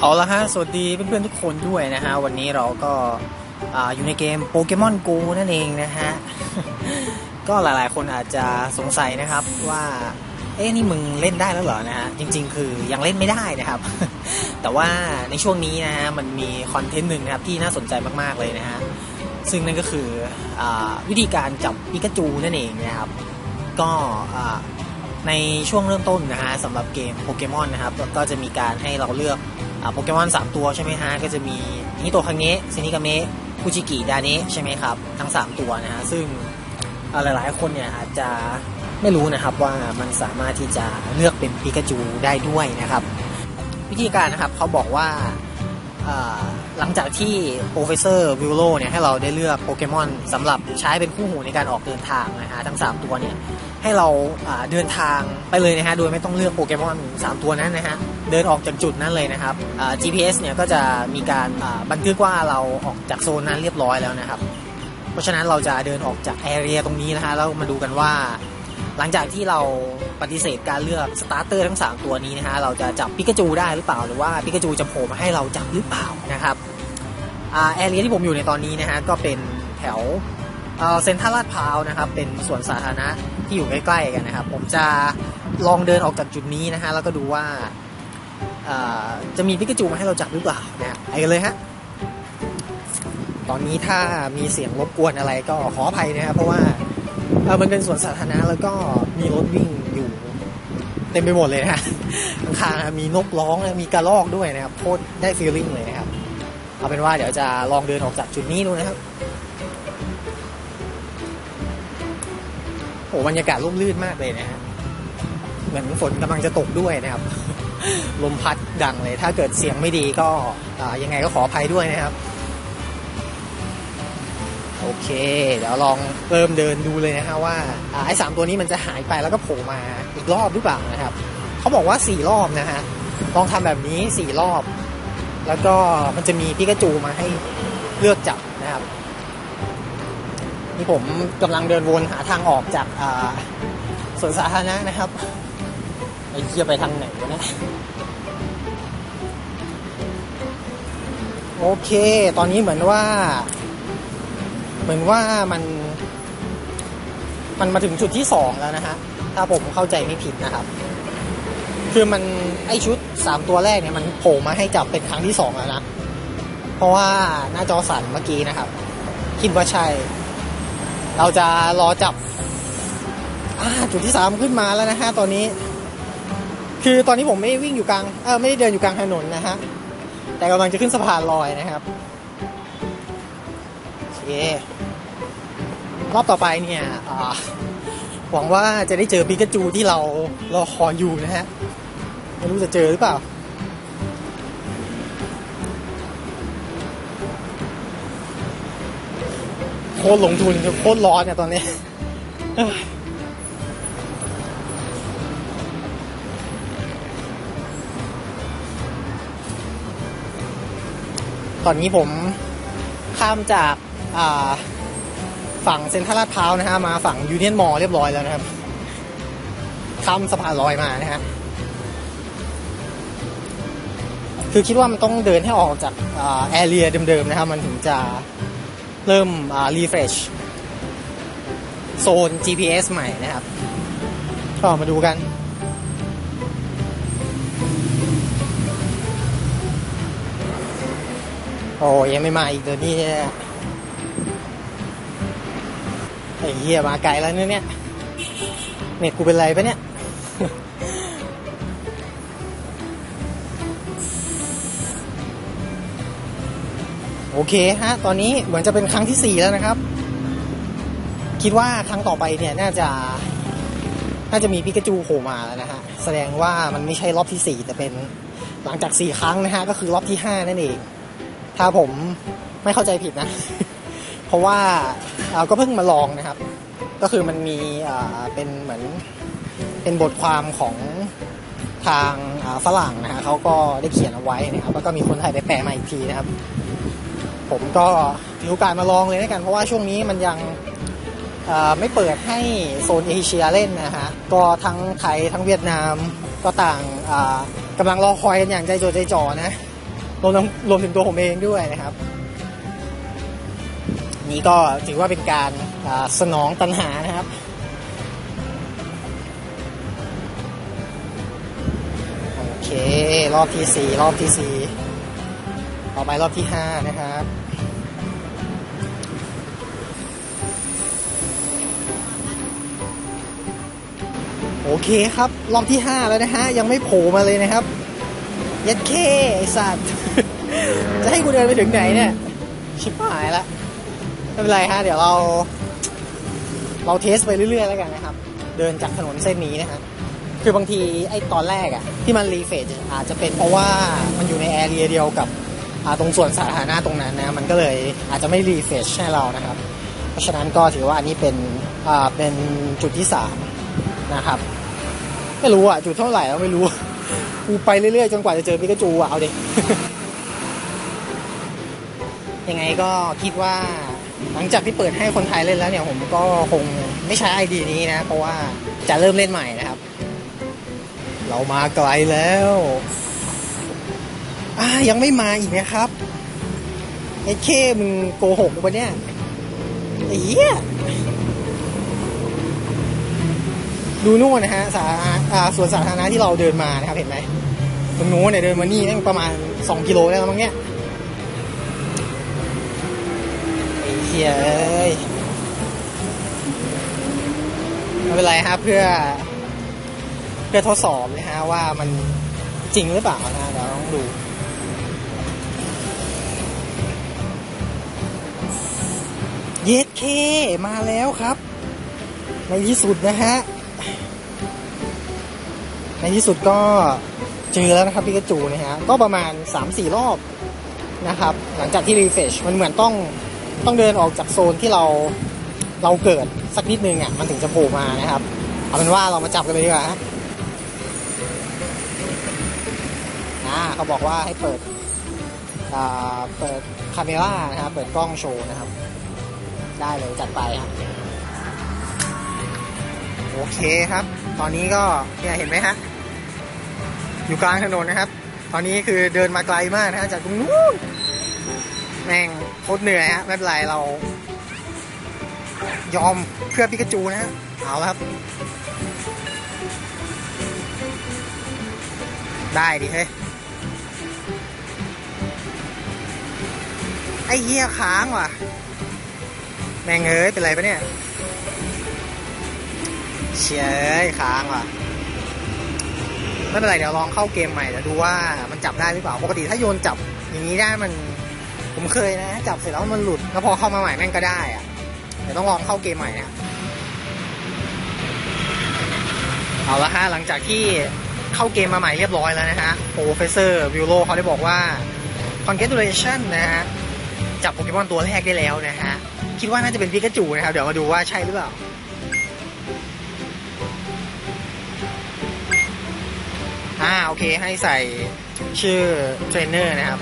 เอาละฮะ สวัสดีเพื่อนๆทุกคนด้วยนะฮะ วันนี้เราก็อาอยู่ในเกมโปเกมอนโกนั่นเองนะฮะ ก็หลายๆคนอาจจะสงสัยนะครับว่า เอ๊ะนี่มึงเล่นได้แล้วเหรอนะฮะ จริงๆ คือยังเล่นไม่ได้นะครับ แต่ว่าในช่วงนี้นะฮะ มันมีคอนเทนต์หนึ่งนะครับที่น่าสนใจมากๆเลยนะฮะ ซึ่งนั่นก็คืออวิธีการจับปิกาจูนั่นเองนะครับ ก็ในช่วงเริ่มต้นนะฮะสำหรับเกมโปเกมอนนะครับ ก็จะมีการให้เราเลือก โปเกมอน3 ตัวใช่ไหมฮะ ก็จะมีฮิโตคังเงะซินิกาเมะคุจิกิดาเนะใช่ไหมครับ ทั้ง 3 ตัวนะฮะ ซึ่งอ่าหลายๆ คนเนี่ยอาจจะไม่รู้นะครับว่ามันสามารถที่จะเลือกเป็นปิกาจูได้ด้วยนะครับ วิธีการนะครับเขาบอกว่าอ่าหลังจากที่โปรเฟสเซอร์วิลโลเนี่ยให้เราได้เลือกโปเกมอนสำหรับใช้เป็นคู่หูในการออกเดินทางนะฮะทั้ง 3 ตัวเนี่ยให้เราอ่าเดินทางไปเลยนะฮะโดยไม่ต้องเลือกโปเกมอน3 ตัวนั้นนะฮะ เดินออกจากจุดนั้นเลยนะครับ GPS เนี่ยก็จะมีการบันทึกว่าเราออกจากโซนนั้นเรียบร้อยแล้วนะครับ เพราะฉะนั้นเราจะเดินออกจากแอเรียตรงนี้นะฮะแล้วมาดูกันว่า หลังจากที่เราปฏิเสธการเลือกสตาร์เตอร์ทั้ง 3 ตัวนี้นะฮะเราจะจับปิกาจูได้หรือเปล่า หรือว่าปิกาจูจะโผล่มาให้เราจับหรือเปล่านะครับแอเรียที่ผมอยู่ในตอนนี้นะฮะก็เป็นแถวเซ็นทรัลลาดพร้าวนะครับ เป็นสวนสาธารณะที่อยู่ใกล้ๆกันนะครับ ผมจะลองเดินออกจากจุดนี้นะฮะแล้วก็ดูว่า จะมีปิกาจูมาให้เราจับหรือเปล่านะไปกันเลยฮะตอนนี้ถ้ามีเสียงรบกวนอะไรก็ขออภัยนะครับเพราะว่าเออมันเป็นสวนสาธารณะแล้วก็มีรถวิ่งอยู่เต็มไปหมดเลยนะฮะข้างๆมีนกร้องมีกระรอกด้วยนะครับโคตรได้ฟีลลิ่งเลยนะครับเอาเป็นว่าเดี๋ยวจะลองเดินออกจากจุดนี้ดูนะครับโอ้บรรยากาศร่มรื่นมากเลยนะฮะเหมือนฝนกำลังจะตกด้วยนะครับ ลมพัดดังเลย ถ้าเกิดเสียงไม่ดีก็ยังไงก็ขออภัยด้วยนะครับ โอเค เดี๋ยวลองเริ่มเดินดูเลยนะฮะว่าอไอ้สามตัวนี้มันจะหายไปแล้วก็โผล่มาอีกรอบหรือเปล่านะครับเขาบอกว่าสี่รอบนะฮะลองทำแบบนี้สี่รอบ แล้วก็มันจะมีปิกาจูมาให้เลือกจับนะครับนี่ผมกำลังเดินวนหาทางออกจากสวนสาธารณะนะครับ อ้เหี้ยไปทางไหนวะเนี่ยโอเค ตอนนี้เหมือนว่า เหมือนว่ามัน มันมาถึงจุดที่สองแล้วนะฮะ ถ้าผมเข้าใจไม่ผิดนะครับ คือมันไอชุดสามตัวแรกเนี่ยมันโผล่มาให้จับเป็นครั้งที่สองแล้วนะ เพราะว่าหน้าจอสั่นเมื่อกี้นะครับ คิดว่าใช่ เราจะรอจับ อ่า จุดที่สามขึ้นมาแล้วนะฮะตอนนี้ คือตอนนี้ผมไม่ได้วิ่งอยู่กลางเออไม่ได้เดินอยู่กลางถนนนะฮะแต่กำลังจะขึ้นสะพานลอยนะครับโอเครอบต่อไปเนี่ยหวังว่าจะได้เจอปิกาจูที่เรารอคอยอยู่นะฮะไม่รู้จะเจอหรือเปล่าโคตรลงทุนโคตรร้อนเนี่ยตอนนี้ ตอนนี้ผมข้ามจากาฝั่งเซ็นทรัลลาดพร้าวนะฮะมาฝั่งยูเนียนมอลเรียบร้อยแล้วนะครับข้ามสะพานลอยมานะฮะคือคิดว่ามันต้องเดินให้ออกจากแอเรียเดิมๆนะครับมันถึงจะเริ่มรีเฟรชโซน GPS ใหม่นะครับก็มาดูกัน โอ้ยังไม่มาอีกตัวนี้ไอ้เหี้ยมาไกลแล้วเนี่ยเนี่ยเน็ตกูเป็นไรปะเนี่ยโอเคฮะ ตอนนี้เหมือนจะเป็นครั้งที่สี่แล้วนะครับ คิดว่าครั้งต่อไปเนี่ยน่าจะ น่าจะมีปิกาจูโผล่มาแล้วนะฮะ แสดงว่ามันไม่ใช่รอบที่สี่แต่เป็นหลังจากสี่ครั้งนะฮะ ก็คือรอบที่ห้านั่นเอง ถ้าผมไม่เข้าใจผิดนะ เพราะว่าก็เพิ่งมาลองนะครับ ก็คือมันมีเป็นเหมือนเป็นบทความของทางฝรั่งนะฮะเขาก็ได้เขียนเอาไว้นะครับแล้วก็มีคนไทยไปแปลมาอีกทีนะครับ ผมก็ถือโอกาสมาลองเลยนะกัน เพราะว่าช่วงนี้มันยังไม่เปิดให้โซนเอเชียเล่นนะฮะก็ทั้งไทยทั้งเวียดนามก็ต่างกำลังรอคอยกันอย่างใจจดใจจ่อนะ รวมทั้งรวมถึงตัวผมเองด้วยนะครับ นี่ก็ถือว่าเป็นการสนองตัณหานะครับโอเครอบที่สี่รอบที่สี่ต่อไปรอบที่ห้านะครับโอเคครับ รอบที่ห้าแล้วนะฮะ ยังไม่โผล่มาเลยนะครับ ยัดเคไอสัตว์ จะให้กูเดินไปถึงไหนเนี่ย ชิบหายละ ไม่เป็นไรฮะ เดี๋ยวเรา เราเทสไปเรื่อยๆแล้วกันนะครับ เดินจากถนนเส้นนี้นะฮะ คือบางทีไอ้ตอนแรกอะที่มันรีเฟชอาจจะเป็นเพราะว่ามันอยู่ในแอเรียเดียวกับตรงส่วนสาธารณะตรงนั้นนะ มันก็เลยอาจจะไม่รีเฟชให้เรานะครับ เพราะฉะนั้นก็ถือว่าอันนี้เป็นอ่าเป็นจุดที่สามนะครับ ไม่รู้อะจุดเท่าไหร่แล้วไม่รู้ กูไปเรื่อยๆ จนกว่าจะเจอปิกาจูอะเอาดิ ยังไงก็คิดว่าหลังจากที่เปิดให้คนไทยเล่นแล้วเนี่ยผมก็คงไม่ใช้ไอดีนี้นะ เพราะว่าจะเริ่มเล่นใหม่นะครับ เรามาไกลแล้วอ่ายังไม่มาอีกนะครับไอ้เคมึงโกหกปะเนี่ยไอ้เหี้ยดูนู่นนะฮะสาอ่าสวนสาธารณะที่เราเดินมานะครับเห็นไหมตรงนู้นเนี่ยเดินมานี่แม่ประมาณ 2 กิโลได้แล้วมั้งเนี่ยี้ยเอ้ยไม่เป็นไรครับเพื่อ เพื่อทดสอบนะฮะว่ามันจริงหรือเปล่านะเดี๋ยวต้องดูเยสเคมาแล้วครับ ในที่สุดนะฮะ ในที่สุดก็เจอแล้วนะครับพิกาจูนะฮะ ก็ประมาณ 3-4 รอบนะครับ หลังจากที่รีเฟชมันเหมือนต้อง ต้องเดินออกจากโซนที่เราเราเกิดสักนิดนึงอะมันถึงจะโผล่มานะครับ เอาเป็นว่าเรามาจับกันเลยดีกว่าฮะอ่าเขาบอกว่าให้เปิดอ่าเปิดคาเมล่านะครับ เปิดกล้องโชว์นะครับ ได้เลยจัดไปครับ โอเคครับ ตอนนี้ก็เนี่ยเห็นไหมฮะ อยู่กลางถนนนะครับ ตอนนี้คือเดินมาไกลมากนะฮะจากตรงนู้นแม่ง โคตรเหนื่อยฮะ ไม่เป็นไรเรา ยอมเพื่อปิกาจูนะเอาแล้วครับ ได้ดิเฮ้ยไอ้เหี้ยค้างว่ะ แม่งเอ้ย เป็นไรปะเนี่ยเชียดค้างว่ะไม่เป็นไรเดี๋ยวลองเข้าเกมใหม่เดี๋ยวดูว่ามันจับได้หรือเปล่า ปกติถ้าโยนจับอย่างนี้ได้มัน ผมเคยนะ จับเสร็จแล้วมันหลุด แล้วพอเข้ามาใหม่แม่งก็ได้อะเดี๋ยวต้องลองเข้าเกมใหม่นะเอาละฮะหลังจากที่เข้าเกมมาใหม่เรียบร้อยแล้วนะฮะโปรเฟสเซอร์วิโลเขาได้บอกว่า congratulation นะฮะจับโปเกมอนตัวแรกได้แล้วนะฮะ คิดว่าน่าจะเป็นพิกาจูนะครับ เดี๋ยวมาดูว่าใช่หรือเปล่าอ่าโอเคให้ใส่ชื่อเทรนเนอร์นะครับ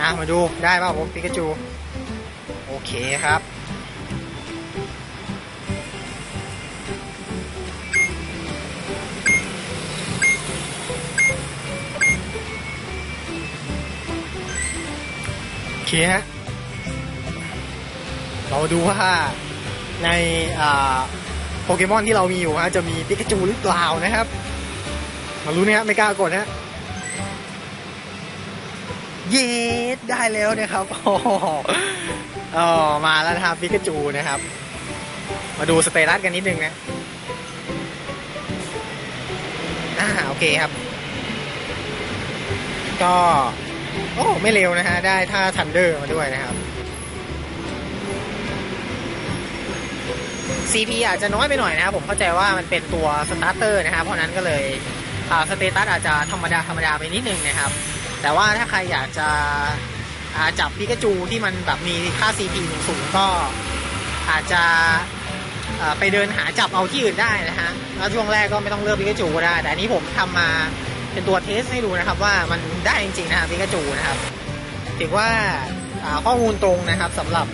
อะมาดูได้ป่ะผมพิกาจู โอเคครับ โอเคฮะเราดูว่าในโปเกมอนที่เรามีอยู่ฮะจะมีปิกาจูหรือเปล่านะครับ มารู้นะฮะไม่กล้ากดนะ เย้ได้แล้วนะครับโอ้โหเอมาแล้วนะครับปิกาจูนะครับ มาดูสเตตัสกันนิดนึงนะอ่าโอเคครับ ก็ โอ้ไม่เร็วนะฮะ ได้ท่าทันเดอร์มาด้วยนะครับ CP อาจจะน้อยไปหน่อยนะครับ ผมเข้าใจว่ามันเป็นตัวสตาร์เตอร์นะครับ เพราะนั้นก็เลยสเตตัสอาจจะธรรมดาธรรมดาไปนิดนึงนะครับ แต่ว่าถ้าใครอยากจะาจับปิกาจูที่มันแบบมีค่า CP สูงก็อาจจะไปเดินหาจับเอาที่อื่นได้นะฮะ แล้วช่วงแรกก็ไม่ต้องเลือกปิกาจูก็ได้ แต่อันนี้ผมทำมาเป็นตัวเทสให้ดูนะครับว่ามันได้จริงๆนะครับปิกาจูนะครับถือว่าาข้อมูลตรงนะครับสำหรับ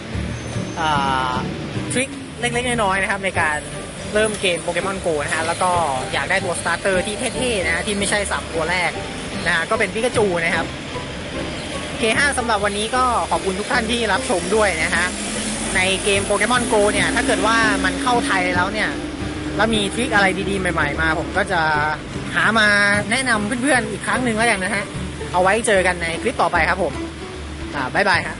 ทริคเล็กๆ น้อยๆนะครับในการเริ่มเกมโปเกมอนโกนะฮะ แล้วก็อยากได้ตัวสตาร์เตอร์ที่เท่ๆนะฮะที่ไม่ใช่สามตัวแรก นะฮะก็เป็นพิกาจูนะครับเคห้าสำหรับวันนี้ก็ขอบคุณทุกท่านที่รับชมด้วยนะฮะในเกมโปเกมอนโกเนี่ย ถ้าเกิดว่ามันเข้าไทยแล้วเนี่ย แล้วมีทริคอะไรดีๆ ใหม่ ๆ มา ผมก็จะหามาแนะนำเพื่อนๆอีกครั้งหนึ่งแล้วกันนะฮะ เอาไว้เจอกันในคลิปต่อไปครับผม อ่าบ๊ายบายฮะ